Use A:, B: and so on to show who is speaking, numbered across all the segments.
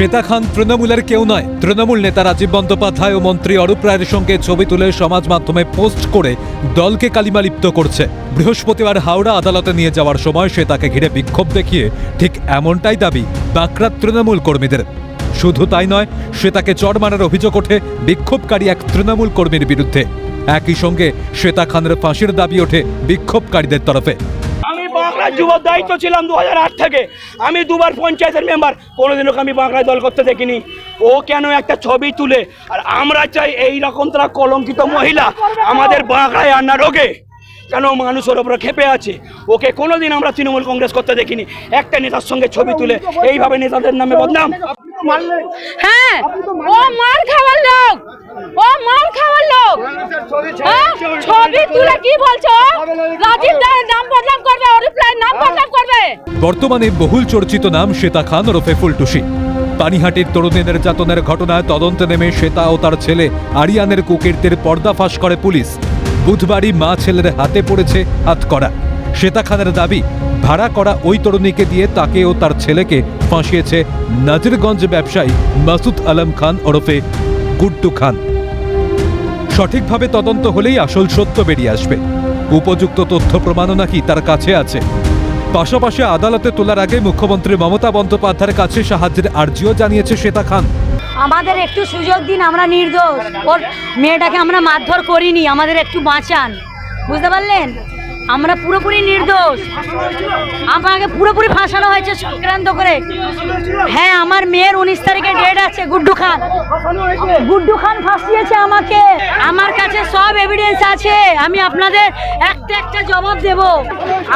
A: শ্বেতা খান তৃণমূলের কেউ নয়। তৃণমূল নেতা রাজীব বন্দ্যোপাধ্যায় ও মন্ত্রী অরূপ রায়ের সঙ্গে ছবি তুলে সমাজ মাধ্যমে পোস্ট করে দলকে কালিমালিপ্ত করছে। বৃহস্পতিবার হাওড়া আদালতে নিয়ে যাওয়ার সময় শ্বেতাকে ঘিরে বিক্ষোভ দেখিয়ে ঠিক এমনটাই দাবি বাঁকড়ার তৃণমূল কর্মীদের। শুধু তাই নয়, শ্বেতাকে চড় মারার অভিযোগ ওঠে বিক্ষোভকারী এক তৃণমূল কর্মীর বিরুদ্ধে। একই সঙ্গে শ্বেতা খানের ফাঁসির দাবি ওঠে বিক্ষোভকারীদের তরফে।
B: আমি বাংলার যুব দায়িত্ব ছিলাম দু থেকে। আমি দুবার পঞ্চায়েতের মেম্বার কোনোদিনও আমি বাংলায় দল করতে দেখিনি। ও কেন একটা ছবি তুলে? আর আমরা চাই এই রকম তারা কলঙ্কিত মহিলা আমাদের বাংলায় আর না রোগে কেন মানুষের ওপরে খেপে আছে। ওকে কোনোদিন আমরা তৃণমূল কংগ্রেস করতে দেখিনি। একটা নেতার সঙ্গে ছবি তুলে এইভাবে নেতাদের নামে বদনাম।
C: হ্যাঁ ও মার খাওয়ার লোক ও মার খাওয়ার লোক। হ্যাঁ? ছবি তুলে কি বলছো? রাজীব নাম বদনাম করবে।
A: বর্তমানে বহুল চর্চিত নাম শ্বেতা খান ওরফে ফুলটুসি পানিহাটির তরুণী নির্যাতনের ঘটনায় তদন্তে নেমে শ্বেতা ও তার ছেলে আরিয়ানের কুকীর্তির পর্দাফাশ করে পুলিশ। বুধবারই মা ছেলের হাতে পড়েছে হাতকড়া শ্বেতা খানের দাবি ভাড়া করা ওই তরুণীকে দিয়ে তাকে ও তার ছেলেকে ফাঁসিয়েছে নাজিরগঞ্জ ব্যবসায়ী মাসুদ আলম খান ওরফে গুড্ডু খান। সঠিকভাবে তদন্ত হলেই আসল সত্য বেরিয়ে আসবে। উপযুক্ত তথ্য প্রমাণও নাকি তার কাছে আছে। পাশাপাশি আদালতে তোলার আগে মুখ্যমন্ত্রী মমতা বন্দ্যোপাধ্যায়ের কাছে সাহায্যের আর্জিও জানিয়েছে শ্বেতা খান।
D: আমাদের একটু সুযোগ দিন, আমরা নির্দোষ। ওর মেয়েটাকে আমরা মারধর করিনি, আমাদের একটু বাঁচান। বুঝতে পারলেন? আমরা পুরোপুরি নির্দোষ। আমাকে পুরোপুরি ফাঁসানো হয়েছে সংক্রান্ত করে। হ্যাঁ আমার মেয়ের উনিশ তারিখে ডেট আছে, গুড্ডু খান। গুড্ডু খান ফাঁসিয়েছে আমাকে। আমার সব এভিডেন্স আছে। আমি আপনাদের একটা একটা জবাব দেব।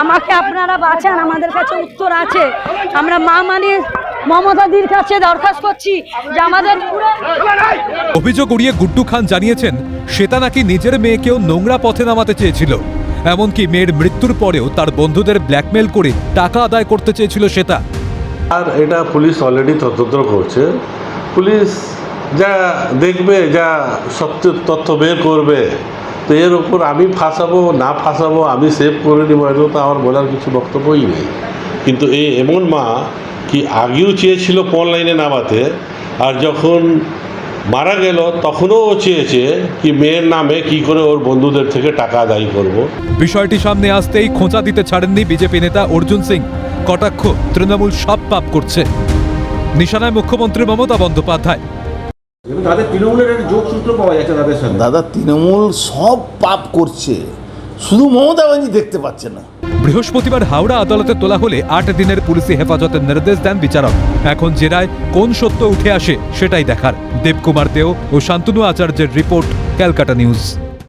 D: আমাকে আপনারা বাঁচান আমাদের কাছে উত্তর আছে। আমরা মা মানে মমতাদির কাছে দরখাস্ত করছি যে আমাদের
A: অভিযোগ উড়িয়ে গুড্ডু খান জানিয়েছেন শ্বেতা নাকি নিজের মেয়েকেও নোংরা পথে নামাতে চেয়েছিল। এমনকি মেয়ের মৃত্যুর পরেও তার বন্ধুদের ব্ল্যাকমেল করে টাকা আদায় করতে চেয়েছিল শ্বেতা।
E: আর এটা পুলিশ অলরেডি তদন্ত করছে। পুলিশ যা দেখবে, যা সত্য তথ্য বের করবে, তো এর উপর আমি ফাঁসাবো, না ফাঁসাবো, আমি সেভ করে নিব এটা তো আমার বলার কিছু বক্তব্যই নেই। কিন্তু এই এমন মা কি আগেও চেয়েছিল পন লাইনে নামাতে, আর যখন মারা গেল তখনও ও চেয়েছে কি মেয়ের নামে কি করে ওর বন্ধুদের থেকে টাকা আদায় করব।
A: বিষয়টি সামনে আসতেই খোঁচা দিতে ছাড়েননি বিজেপি নেতা অর্জুন সিং। কটাক্ষ, তৃণমূল সব পাপ করছে। নিশানায় মুখ্যমন্ত্রী মমতা বন্দ্যোপাধ্যায়।
F: তাদের তৃণমূলের যোগসূত্র পাওয়া যাচ্ছে তাদের সাথে
G: দাদা তৃণমূল সব পাপ করছে। শুধু মমতা ব্যানার্জি দেখতে পাচ্ছে না।
A: বৃহস্পতিবার হাওড়া আদালতে তোলা হলে আট দিনের পুলিশি হেফাজতের নির্দেশ দেন বিচারক। এখন জেরায় কোন সত্য উঠে আসে সেটাই দেখার। দেবকুমার দেও ও শান্তনু আচার্যের রিপোর্ট ক্যালকাটা নিউজ।